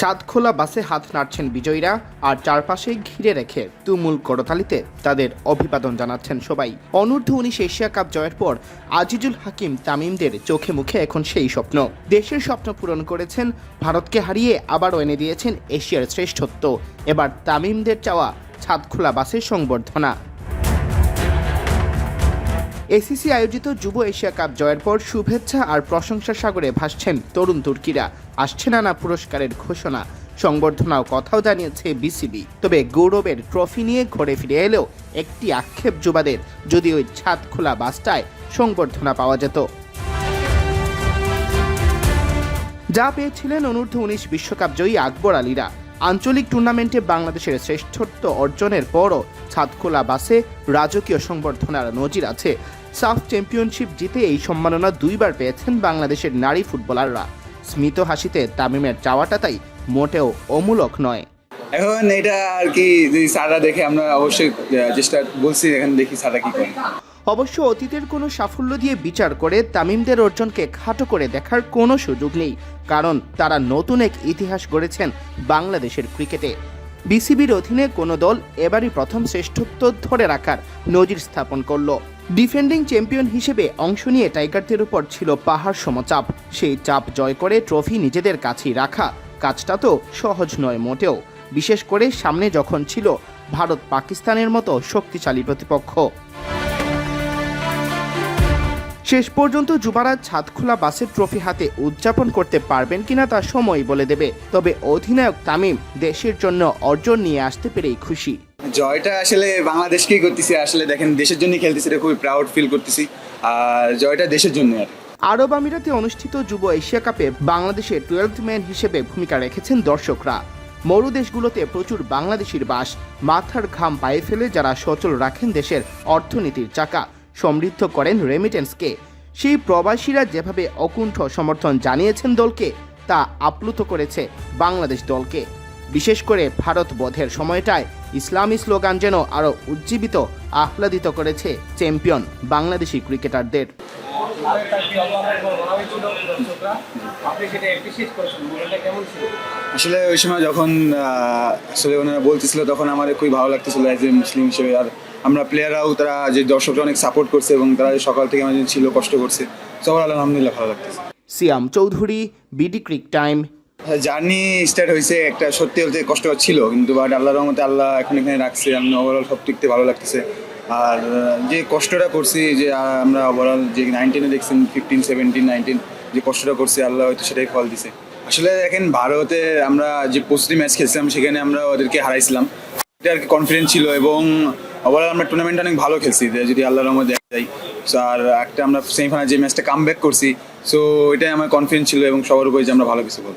চাঁদখোলা বাসে হাত নাড়ছেন বিজয়ীরা আর চারপাশে ঘিরে রেখে তুমুল করতালিতে তাদের অভিবাদন জানাচ্ছেন সবাই। অনূর্ধ্ব উনিশ এশিয়া কাপ জয়ের পর আজিজুল হাকিম তামিমদের চোখে মুখে এখন সেই স্বপ্ন। দেশের স্বপ্ন পূরণ করেছেন, ভারতকে হারিয়ে আবারও এনে দিয়েছেন এশিয়ার শ্রেষ্ঠত্ব। এবার তামিমদের চাওয়া ছাদখোলা বাসের সংবর্ধনা। এসিসি আয়োজিত যুব এশিয়া কাপ জয়ের পর শুভেচ্ছা আর প্রশংসা সাগরে ভাসছেন তরুণ তুর্কিরা। আসছে নানা পুরস্কারের ঘোষণা। সংবর্ধনাও কথাও জানিয়েছে বিসিবি। তবে গৌরবের ট্রফি নিয়ে ঘরে ফিরে এলেও একটি আক্ষেপ যুবাদের যদি ওই ছাদ খোলা বাসটায় সংবর্ধনা পাওয়া যেত। যা পেয়েছিলেন অনূর্ধ্ব উনিশ বিশ্বকাপ জয়ী আকবর আলীরা। আঞ্চলিক টুর্নামেন্টে বাংলাদেশের শ্রেষ্ঠত্ব অর্জনের পরও ছাদখোলা বাসে রাজকীয় সংবর্ধনার নজির আছে সাফ চ্যাম্পিয়নশিপ জিতে এই সম্মাননা দুইবার পেয়েছেন বাংলাদেশের নারী ফুটবলাররা। স্মিত হাসিতে তামিমের চাওয়াটা তাই মোটেও অমূলক নয়। এখন এটা আর কি যদি স্যাররা দেখে আমরা অবশ্যই চেষ্টা বলছি এখানে দেখি স্যাররা কি করে। অবশ্য অতীতের কোনো সাফল্য দিয়ে বিচার করে তামিমদের অর্জনকে খাটো করে দেখার কোনো সুযোগ নেই কারণ তারা নতুন এক ইতিহাস গড়েছেন বাংলাদেশের ক্রিকেটে। বিসিবির অধীনে কোনো দল এবারই প্রথম শ্রেষ্ঠত্ব ধরে রাখার নজির স্থাপন করল। ডিফেন্ডিং চ্যাম্পিয়ন হিসেবে অংশ নিয়ে টাইগারদের উপর ছিল পাহাড় সমচাপ। সেই চাপ জয় করে ট্রফি নিজেদের কাছেই রাখা। কাজটা তো সহজ নয় মোটেও। বিশেষ করে সামনে যখন ছিল ভারত পাকিস্তানের মতো শক্তিশালী প্রতিপক্ষ। শেষ পর্যন্ত যুবরাজ ছাদখোলা বাসের ট্রফি হাতে উদযাপন করতে পারবেন কিনা তা সময় বলে দেবে। তবে অধিনায়ক তামিম দেশের জন্য অর্জন নিয়ে আসতে পেরেই খুশি। জয়টা আসলে বাংলাদেশকেই করতেছি, আসলে দেখেন দেশের জন্যই খেলতেছি, এটা খুবই প্রাউড ফিল করতেছি। আর জয়টা দেশের জন্য আর আরব আমিরাতে অনুষ্ঠিত যুব এশিয়া কাপে বাংলাদেশের টুয়েলভ ম্যান হিসেবে ভূমিকা রেখেছেন দর্শকরা। মরু দেশগুলোতে প্রচুর বাংলাদেশির বাস মাথার ঘাম পায়ে ফেলে যারা সচল রাখেন দেশের অর্থনীতির চাকা, সমৃদ্ধ করেন রেমিটেন্সকে সেই প্রবাসীরা যেভাবে অকুণ্ঠ সমর্থন জানিয়েছেন দলকে, তা আপ্লুত করেছে বাংলাদেশ দলকে। বিশেষ করে ভারত বধের সময়টায় ইসলামী স্লোগান যেন আরও উজ্জীবিত আহ্লাদিত করেছে চ্যাম্পিয়ন বাংলাদেশি ক্রিকেটারদের। আসলে ওই সময় যখন আহ, আসলে ওনারা বলতেছিল তখন আমার খুবই ভালো লাগতেছিল অ্যাজ এ মুসলিম হিসেবে। আর আমরা প্লেয়াররাও তারা যে দর্শকরা অনেক সাপোর্ট করছে এবং তারা যে সকাল থেকে আমাদের ছিল কষ্ট করছে। সবার আলহামদুলিল্লাহ ভালো লাগতেছে। Siam Chowdhury BD crick time journey start হয়েছে একটা সত্যি বলতে কষ্ট ছিল কিন্তু বাট আল্লাহ রহমতে আল্লাহ এখন এখানে রাখছে, আমি ওভারঅল সব দিকতে ভালো লাগতেছে। আর যে কষ্টটা করছি, যে আমরা ওভারঅল যে নাইনটিনে দেখছেন ফিফটিন সেভেন্টিন নাইনটিন যে কষ্টটা করছি, আল্লাহ হয়তো সেটাই ফল দিছে। আসলে দেখেন, ভারতে আমরা যে প্রস্তুতি ম্যাচ খেলছিলাম, সেখানে আমরা ওদেরকে হারাইছিলাম। এটা আর কি কনফিডেন্স ছিল এবং ওভারঅল আমরা টুর্নামেন্ট অনেক ভালো খেলছি যদি আল্লাহ রহমত দেখা যায়। আর একটা আমরা সেমিফাইনাল যে ম্যাচটা কাম ব্যাক করছি সো এটাই আমার কনফিডেন্স ছিল এবং সবার উপরে যে আমরা ভালো কিছু করব।